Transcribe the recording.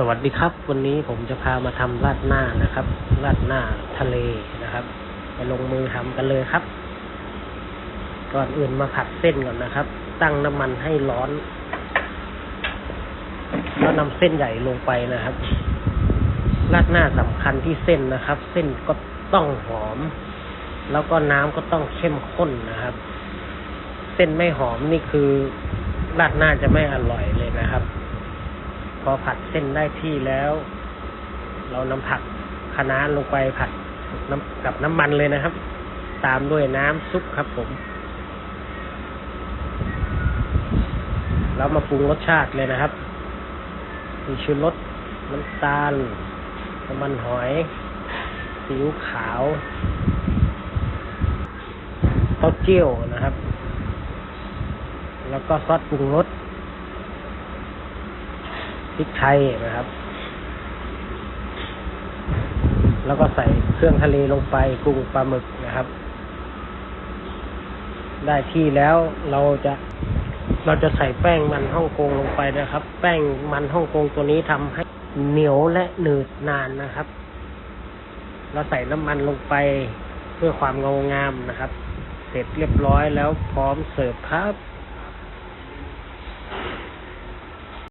สวัสดีครับ วันนี้ผมจะพามาทำราดหน้านะครับราดหน้าทะเลนะครับไปลงมือทำกันเลยครับ ก่อนอื่นมาผัดเส้นก่อนนะครับ ตั้งน้ำมันให้ร้อน แล้วนำเส้นใหญ่ลงไปนะครับราดหน้าสำคัญที่เส้นนะครับ เส้นก็ต้องหอม แล้วก็น้ำก็ต้องเข้มข้นนะครับ เส้นไม่หอมนี่คือราดหน้าจะไม่อร่อยเลยนะครับ อผัดเส้นได้ที่แล้ว เรานำผักคะน้าลงไปผัดน้ำกับน้ำมันเลยนะครับ ตามด้วยน้ำซุปครับผม แล้วมาปรุงรสชาติเลยนะครับ มีชูรสน้ำตาลน้ำมันหอยซีอิ๊วขาวเต้าเจี้ยวนะครับ แล้วก็ซอสปรุงรส พริกไทยนะครับ แล้วก็ใส่เครื่องทะเลลงไปกุ้งปลาหมึกนะครับ ได้ที่แล้วเราจะเราจะใส่แป้งมันฮ่องกงลงไปนะครับ แป้งมันฮ่องกงตัวนี้ทำให้เหนียวและหนืดนานนะครับ เราใส่น้ำมันลงไปเพื่อความเงางามนะครับ เสร็จเรียบร้อยแล้วพร้อมเสิร์ฟครับ